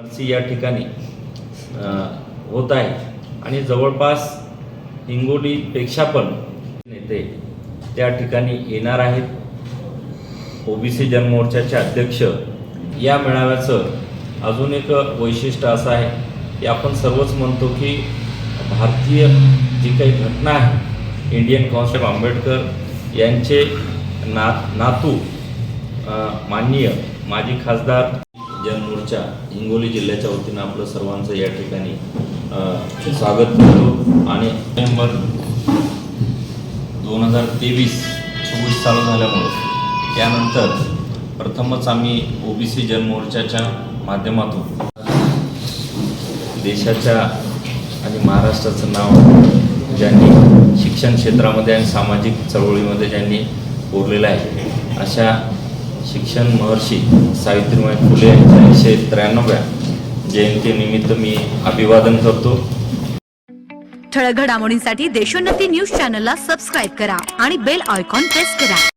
OBC या ठिकाणी होत आहे. आणि जवळपास हिंगोलीपेक्षा पण नेते त्या ठिकाणी येणार आहेत. ओबीसी जनमोर्चाचे अध्यक्ष या मेळाव्याचं अजून एक वैशिष्ट्य असं आहे की आपण सर्वच म्हणतो की भारतीय जी काही घटना आहे इंडियन कॉन्स्टेब आंबेडकर यांचे ना नातू माननीय माजी खासदार जनमोर्चा हिंगोली जिल्ह्याच्या वतीनं आपलं सर्वांचं या ठिकाणी स्वागत करतो. आणि नोव्हेंबर दोन हजार तेवीस चोवीस चालू झाल्यामुळं त्यानंतर प्रथमच आम्ही ओबीसी जनमोर्चाच्या माध्यमातून देशाच्या आणि महाराष्ट्राचं नाव ज्यांनी शिक्षण क्षेत्रामध्ये आणि सामाजिक चळवळीमध्ये ज्यांनी कोरलेलं आहे अशा शिक्षण महर्षी सावित्रीबाई फुले यांच्या एकशे त्र्याण्णव्या जयंतीनिमित्त मी अभिवादन करतो. ठळक घडामोडींसाठी देशोन्नती न्यूज चॅनलला सबस्क्राईब करा आणि बेल आयकॉन प्रेस करा.